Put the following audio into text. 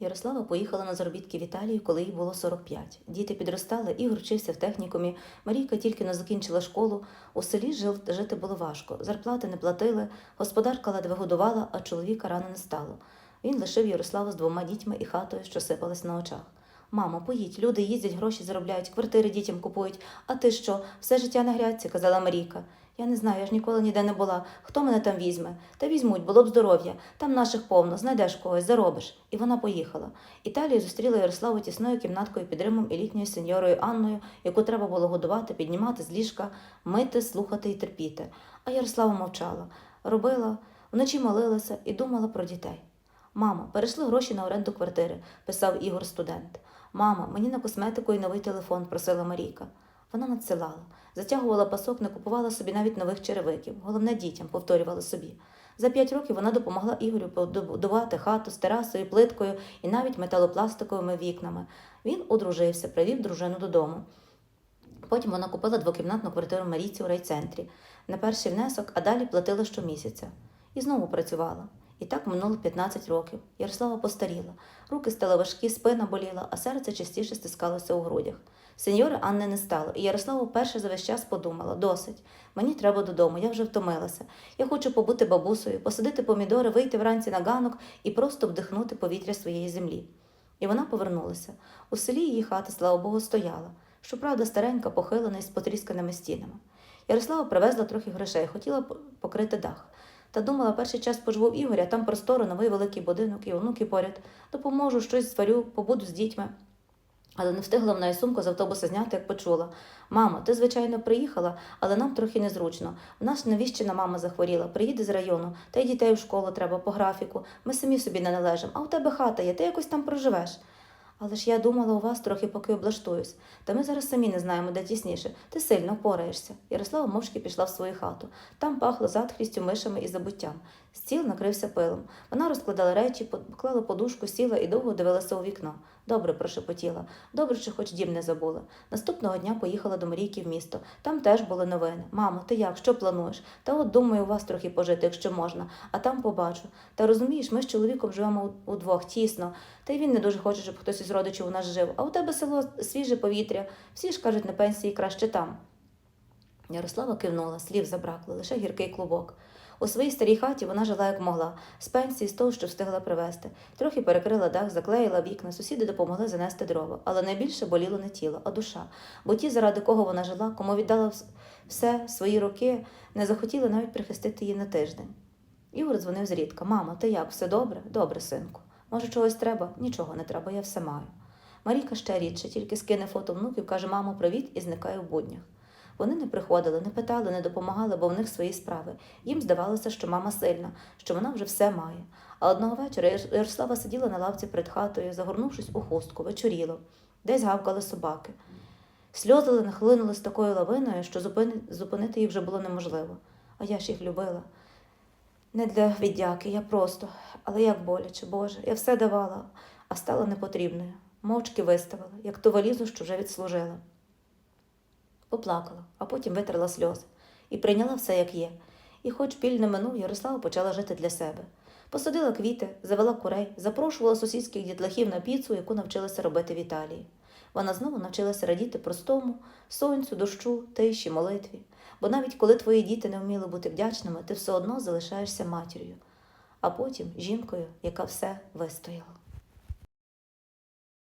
Ярослава поїхала на заробітки в Італію, коли їй було 45. Діти підростали, Ігор вчився в технікумі. Марійка тільки не закінчила школу. У селі жити було важко. Зарплати не платили, господарка ледве годувала, а чоловіка рано не стало. Він лишив Ярославу з двома дітьми і хатою, що сипалась на очах. Мамо, поїдь, люди їздять, гроші заробляють, квартири дітям купують. А ти що? Все життя на грядці, казала Марійка. Я не знаю, я ж ніколи ніде не була. Хто мене там візьме? Та візьмуть, було б здоров'я. Там наших повно, знайдеш когось, заробиш. І вона поїхала. Італія зустріла Ярославу тісною кімнаткою під Римом і літньою сеньорою Анною, яку треба було годувати, піднімати з ліжка, мити, слухати і терпіти. А Ярослава мовчала, робила, вночі молилася і думала про дітей. Мама, перейшли гроші на оренду квартири, писав Ігор студент. Мама, мені на косметику і новий телефон, просила Марійка. Вона надсилала, затягувала пасок, не купувала собі навіть нових черевиків. Головне дітям, повторювала собі. За п'ять років вона допомогла Ігорю побудувати хату з терасою, плиткою і навіть металопластиковими вікнами. Він одружився, привів дружину додому. Потім вона купила двокімнатну квартиру Марійці у райцентрі на перший внесок, а далі платила щомісяця. І знову працювала. І так минуло 15 років. Ярослава постаріла. Руки стали важкі, спина боліла, а серце частіше стискалося у грудях. Сеньори Анни не стало, і Ярослава вперше за весь час подумала: досить. Мені треба додому, я вже втомилася. Я хочу побути бабусею, посадити помідори, вийти вранці на ганок і просто вдихнути повітря своєї землі. І вона повернулася. У селі її хата, слава Богу, стояла. Щоправда, старенька, похилена із потрісканими стінами. Ярослава привезла трохи грошей, хотіла покрити дах. Та думала, перший час поживу в Ігоря, там просторо, новий великий будинок і онуки поряд. Допоможу, щось зварю, побуду з дітьми. Але не встигла вона і сумку з автобуса зняти, як почула. Мамо, ти, звичайно, приїхала, але нам трохи незручно. В нас навіщена мама захворіла, приїде з району, та й дітей в школу треба по графіку. Ми самі собі не належимо, а у тебе хата є, ти якось там проживеш. Але ж я думала у вас трохи поки облаштуюсь. Та ми зараз самі не знаємо, де тісніше. Ти сильно впораєшся. Ярослава мовчки пішла в свою хату. Там пахло затхлістю, мишами і забуттям. Стіл накрився пилом. Вона розкладала речі, поклала подушку, сіла і довго дивилася у вікно. Добре прошепотіла. Добре, що хоч дім не забула. Наступного дня поїхала до Марійки в місто. Там теж були новини. Мамо, ти як? Що плануєш? Та от думаю, у вас трохи пожити, якщо можна, а там побачу. Та розумієш, ми з чоловіком живемо удвох тісно. Та й він не дуже хоче, щоб хтось із родичів у нас жив. А у тебе село свіже повітря. Всі ж кажуть, на пенсії краще там. Ярослава кивнула, слів забракло, лише гіркий клубок. У своїй старій хаті вона жила як могла, з пенсії, з того, що встигла привезти. Трохи перекрила дах, заклеїла вікна, сусіди допомогли занести дрова, але найбільше боліло не тіло, а душа. Бо ті, заради кого вона жила, кому віддала все свої роки, не захотіли навіть прихистити її на тиждень. Ігор дзвонив зрідка. Мамо, ти як? Все добре? Добре, синку. Може, чогось треба? Нічого не треба, я все маю. Марійка ще рідше, тільки скине фото внуків, каже, мамо, привіт, і зникає в буднях. Вони не приходили, не питали, не допомагали, бо в них свої справи. Їм здавалося, що мама сильна, що вона вже все має. А одного вечора Ярослава сиділа на лавці перед хатою, загорнувшись у хустку, вечоріло, десь гавкали собаки. Сльози нахлинули з такою лавиною, що зупинити їх вже було неможливо. А я ж їх любила. Не для віддяки, я просто, але як боляче, Боже, я все давала, а стала непотрібною. Мовчки виставила, як ту валізу, що вже відслужила. Поплакала, а потім витерла сльози і прийняла все, як є. І, хоч біль не минув, Ярослава почала жити для себе. Посадила квіти, завела курей, запрошувала сусідських дітлахів на піцу, яку навчилася робити в Італії. Вона знову навчилася радіти простому, сонцю, дощу, тиші, молитві. Бо навіть коли твої діти не вміли бути вдячними, ти все одно залишаєшся матір'ю, а потім жінкою, яка все вистояла.